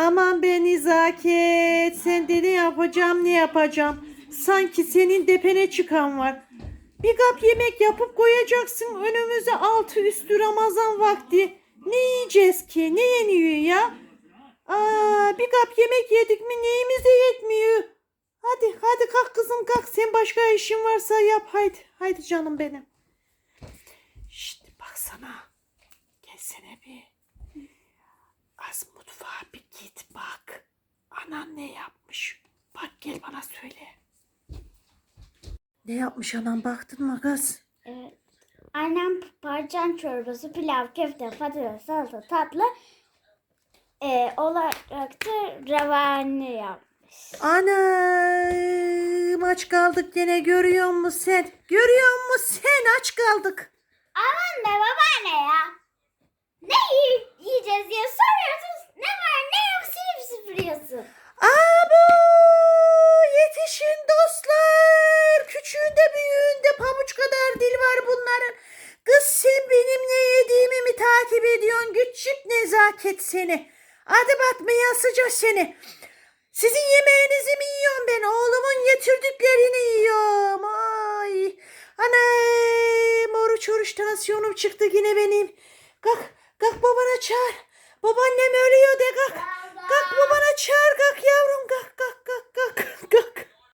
Aman be Nizaket. Sen de ne yapacağım ne yapacağım. Sanki senin depene çıkan var. Bir kap yemek yapıp koyacaksın önümüze altı üstü Ramazan vakti. Ne yiyeceğiz ki? Ne yeniyor ya? Aa, bir kap yemek yedik mi neyimize yetmiyor. Hadi hadi kalk kızım kalk. Sen başka işin varsa yap haydi. Haydi canım benim. Şşt baksana. Gelsene bir. Az mutfağa bir git bak. Anan ne yapmış? Bak gel bana söyle. Ne yapmış anam baktın mı kız? Evet. Annem parçan çorbası, pilav, köfte, patates, salata, tatlı e, olarak da revani yapmış. Anam aç kaldık gene görüyor musun sen? Görüyor musun sen aç kaldık. Aman be babaanne ya. Ne yi- yiyeceğiz diye soruyorsunuz. Ne var ne yok silip süpürüyorsun. Abo yetişin dostlar. Küçüğünde büyüğünde pabuç kadar dil var bunların. Kız sen benim ne yediğimi mi takip ediyorsun? Küçük nezaket seni. Adı batmaya sıcak seni. Sizin yemeğinizi mi yiyorum ben? Oğlumun getirdiklerini yiyorum. Ay. Anam oruç oruç tansiyonum çıktı yine benim. Kalk kalk babana çağır. Babaannem